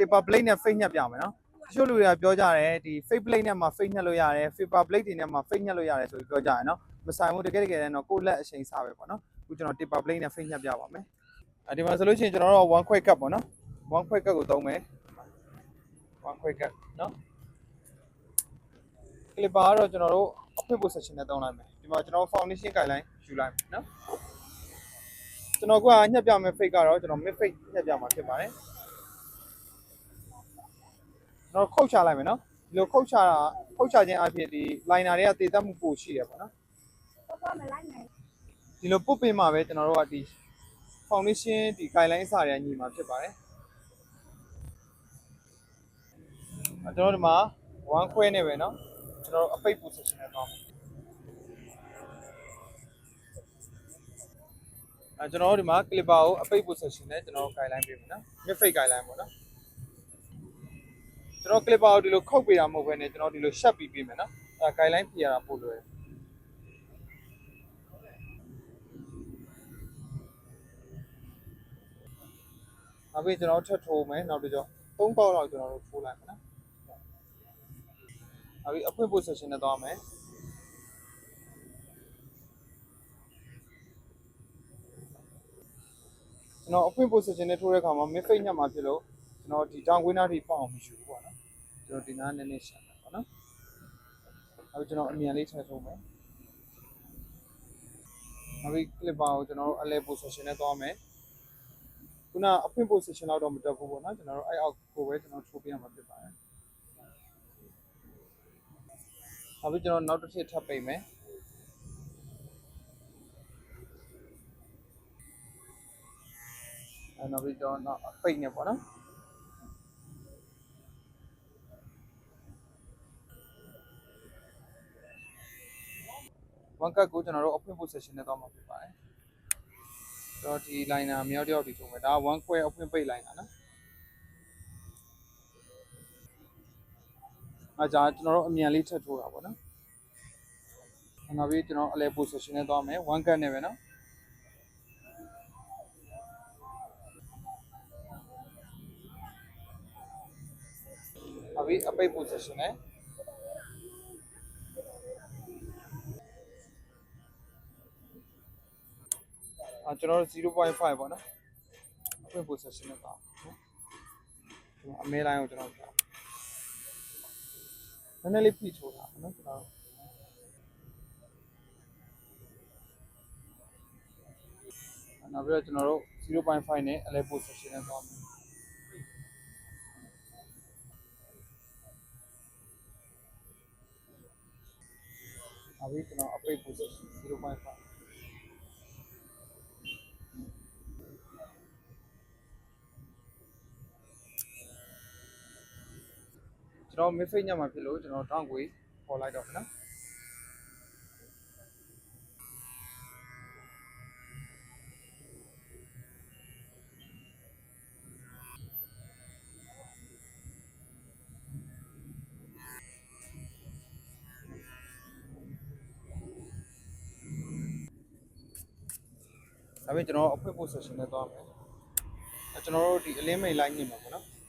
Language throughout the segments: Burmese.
paper plate နဲ့ fake ညက်ပြမယ်နော်တချို့လူတွေကပြောကြတယ်ဒီ fake plate နဲ့မှ fake ညက်လို့ရတယ် paper plate တွေနဲ့မှ fake ညက်လို့ရတယ်ဆိုပြီးပြောကြတယ်နော်မဆိုင်ဘူးတကယ်တကယ်တမ်းတော့ကိုယ့်လက်အချိန်စားပဲပေါ့နော်အခုကျွန်တော် paper plate နဲ့ fake ညက်ပြပါမယ်အဲဒီမှာဆိုလို့ရှိရင်ကျွန်တော်တို့1 quick cup ပေါ့နော်1 quick cup ကိုသုံးမယ်1 quick cup နော် clipper ကတော့ကျွန်တော်တို့အဖွင့် position နဲ့သုံးလိုက်မယ်ဒီမှာကျွန်တော် foundation guideline ယူလိုက်မယ်နော်ကျွန်တော်ကညက်ပြမယ် fake ကတော့ကျွန်တော် mid fake ညက်ပြမှာဖြစ်ပါတယ် ကျွန်တော်ခုတ်ချလိုက်မယ်နော်ဒီလိုခုတ်ချတာခုတ်ချခြင်းအပြင်ဒီ liner တွေကတည်တတ်မှုပိုရှိတယ်ပေါ့နော် တော့မလိုက်နိုင် ဒီလိုပုတ်ပင်မှာပဲကျွန်တော်တို့ကဒီ foundation ဒီ guideline အစတွေကညီမှာဖြစ်ပါတယ်အဲကျွန်တော်ဒီမှာ1ခွဲနေပဲเนาะကျွန်တော်တို့အပိတ် position နဲ့တော့အဲကျွန်တော်တို့ဒီမှာ clipper ကိုအပိတ် position နဲ့ကျွန်တော်တို့ guideline ပေးမယ်เนาะ mid fake guideline ပေါ့เนาะ ကျွန်တော် clipper ကိုဒီလိုခုတ်ပေးတာမဟုတ်ဘဲနဲ့ကျွန်တော်ဒီလိုရှက်ပြီးပေးမယ်နော်အဲ guideline ပြရတာပို့လွယ်နောက်ပြီးကျွန်တော်ထပ်ထိုးမယ်နောက်တစ်ကြော၃ပေါက်တော့ကျွန်တော်တို့ထိုးလိုက်မယ်နော်နောက်ပြီးအဖွင့် position နဲ့သွားမယ်ကျွန်တော်အဖွင့် position နဲ့ထိုးတဲ့အခါမှာ mid fade ညက်မှာဖြစ်လို့ကျွန်တော်ဒီတောင်ကွင်းသားထိပေါအောင်မယူဘူးကွာ ကျွန်တော်ဒီနားနည်းနည်းရှာမယ်ပေါ့နော်နောက်ကျွန်တော်အမြန်လေးထပ်ထိုးမယ်နောက်ပြီး clipper ကိုကျွန်တော်တို့အလဲ position နဲ့သွားမယ်ခုနအဖွင့် position လောက်တော့မတက်ဘူးပေါ့နော်ကျွန်တော်တို့အဲ့အောက်ကိုပဲကျွန်တော်ထိုးပြရမှာဖြစ်ပါတယ်။နောက်ပြီးကျွန်တော်နောက်တစ်ချက်ထပ်ပိတ်မယ်။အဲနောက်ပြီးကျွန်တော်နောက်ပိတ်နေပေါ့နော်။ ဝန်ကတ်ကိုကျွန်တော်တို့အဖွင့် position နဲ့တော့မှာဖြစ်ပါတယ်။တော့ဒီ liner မြောက်တစ်ယောက်ဒီထုံးမယ်ဒါက1 square အဖွင့်ပိတ် liner နော်အဲဒါကျွန်တော်တို့အမြန်လေးထပ်ထိုးတာပေါ့နော်နောက်ပြီးကျွန်တော်အလဲ position နဲ့သွားမယ်1 cut နဲ့ပဲနော်နောက်ပြီးအပိတ် position နဲ့ အဲကျွန်တော်တို့0.5ပေါ့နော်အပိတ် position နဲ့သွားနော်အမဲလိုင်းကိုကျွန်တော်ပြနည်းနည်းလေးဖိထိုးတာပေါ့နော်ကျွန်တော်နောက်ပြီးတော့ကျွန်တော်တို့0.5နဲ့အလဲ position နဲ့သွားမယ်နောက်ပြီးကျွန်တော်အပိတ် position 0.5 ကျွန်တော် mid fake ညမှာဖြစ်လို့ကျွန်တော် down ကိုပေါ်လိုက်တော့မယ်နော်ဒါပေမဲ့ကျွန်တော်အဖွင့် position နဲ့သွားမယ်အဲကျွန်တော်တို့ဒီအလင်းမိန် line ညင်မှာပေါ့နော်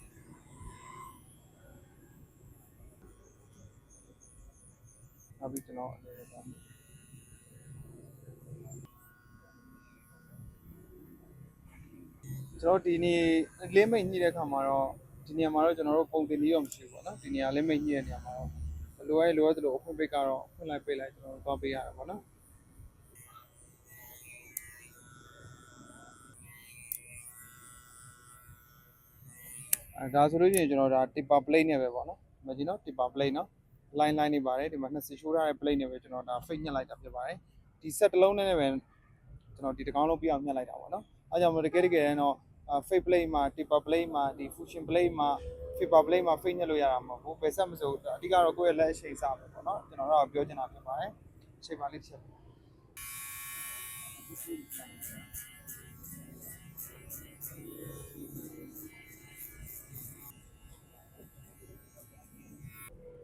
နောက်ပြီးကျွန်တော်အလဲသွားမယ်ကျွန်တော်ဒီနေ့လင်းမိန်ညှိတဲ့ခါမှာတော့ဒီနေရာမှာတော့ကျွန်တော်တို့ပုံတင်ပြီးတော့မရှိဘူးပေါ့နော်ဒီနေရာလင်းမိန်ညှိတဲ့နေရာမှာတော့လိုရဲလိုရဲသလိုအဖွင့်ပိတ်ကတော့ဖွင့်လိုက်ပိတ်လိုက်ကျွန်တော်တို့သွားပေးရတယ်ပေါ့နော်အဲဒါဆိုလို့ရှိရင်ကျွန်တော်ဒါ tipper plate နဲ့ပဲပေါ့နော်ဒီမှာကြည့်နော် tipper plate နော် line line နေပါတယ်ဒီမှာနှစ်စီရှိုးထားတဲ့ plate နဲ့ပဲကျွန်တော်ဒါ fake ညှက်လိုက်တာဖြစ်ပါတယ်ဒီ set တစ်လုံးနဲ့ပဲကျွန်တော်ဒီတစ်ကောင်းလုံးပြအောင်ညှက်လိုက်တာပေါ့နော်အဲကြောင့်မလို့တကယ်တကယ်တော့ fake plate မှာ tipper plate မှာဒီ fusion plate မှာ paper plate မှာ fake ညှက်လို့ရတာမဟုတ်ဘူးဘယ်ဆက်မဆိုအဓိကတော့ကိုယ့်ရဲ့လက်အချိန်စားပဲပေါ့နော်ကျွန်တော်တို့ကပြောချင်တာဖြစ်ပါတယ်အချိန်ပါလေးချက်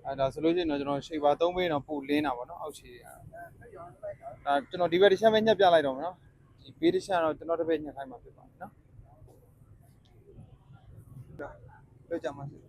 အဲဒါဆိုလို့ရှိရင်တော့ကျွန်တော် shaper 3ပေးတော့ပို့လင်းတာပေါ့နော်အောက်ခြေတွေဒါကျွန်တော်ဒီဘက်တစ်ချက်ပဲညှက်ပြလိုက်တော့မယ်နော်ဒီဘေးတစ်ချက်တော့ကျွန်တော်တစ်ဘက်ညှက်ခိုင်းမှာဖြစ်ပါတယ်နော်လွတ်ကြမှာစီ